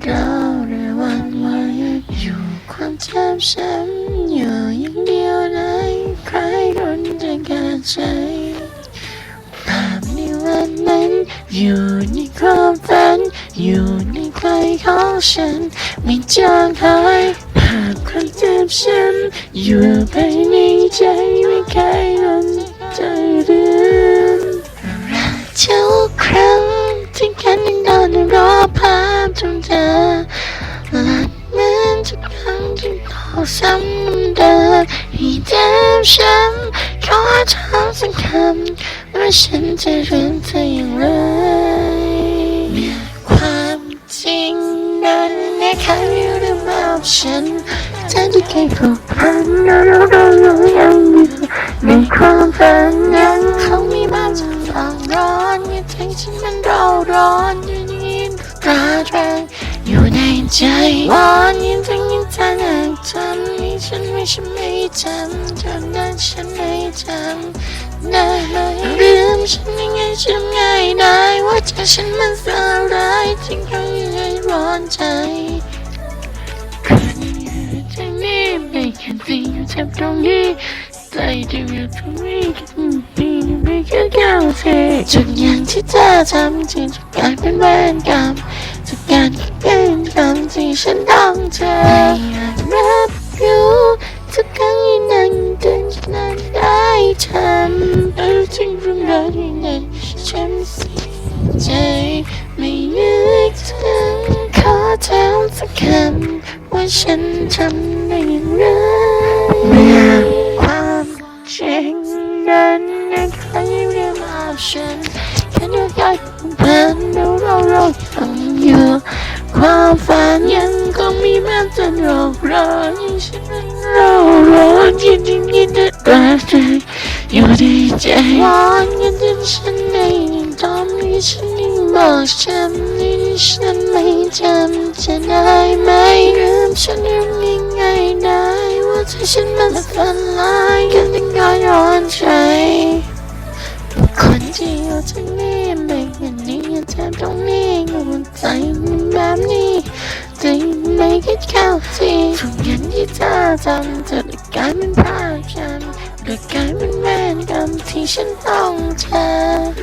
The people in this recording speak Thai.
เราในวันวันอยู่ความจำฉันอยู่อย่างเดียวในใครรุนจะกาใจภาพในวันนั้น อยู่ในความฝัน อยู่ในใจของฉัน ไม่จางหายภาพความจำฉัน อยู่ภายในใจไม่เคย ซ้ำเดิมให้เจ็บช้ำขอถามสักคำว่าฉันจะเรียนเธออย่างไรความจริงนั้นไม่คยรู้เรื่องราฉันเธอที่เคยผูกพันแล้วเราเราเรายังอยู่ในความฝันยังเขามีบ้านจะร้อนร้อนอย่าทิ้งฉันมันเราร้อนอย่ายินราแรงอยู่ในใจวอนยิ่งทั้งยิ่งทางหากใจ ฉันไม่ฉันไม่จำจนนั้นฉันไม่จำได้ไหมลืมฉันยังไงฉันง่ายได้ว่าใจฉันมันสลายทิ้งเขายังไงร้อนใจคนอยู่ตรงนี้ไม่แค่สิ่งอยู่เจ็บตรงนี้ใจที่อยู่ตรงนี้ก็ดีไม่แค่ก้าวเททุกอย่างที่เธอทำที่ทุกอย่างเป็นเวรกรรมทุกอย่างก็เป็นกรรมที่ฉันต้องเจอไม่อ ฉันเสียใจไม่นึกถึงขอถามสักคำว่าฉันทำได้อย่างไรเมื่อความจริงนั้นยังคอยเรียกมาฉันแค่นึกอยากผ่านเราเราเรายังอยู่ความฝันยังคงมีแม้จะรอกรอยฉันนั้นรอรอยิ่งยิ่งยิ่งได้รักใจอยู่ในใจวอนยิ่งยิ่งฉัน ฉันยิ่งบอกฉันนี่ฉันไม่จำจะได้ไหมลืมฉันยังยังไงได้ว่าใจฉันมันฝันลายกันยังก็ย้อนใจคนที่อยู่ตรงนี้ไม่เห็นนี่ยังแทบตรงนี้หัวใจมันแบบนี้ใจไม่คิดเข้าทีทุกอย่างที่เธอทำจะได้กลายเป็นภาพจำได้กลายเป็นแม่กรรมที่ฉันต้องเจอ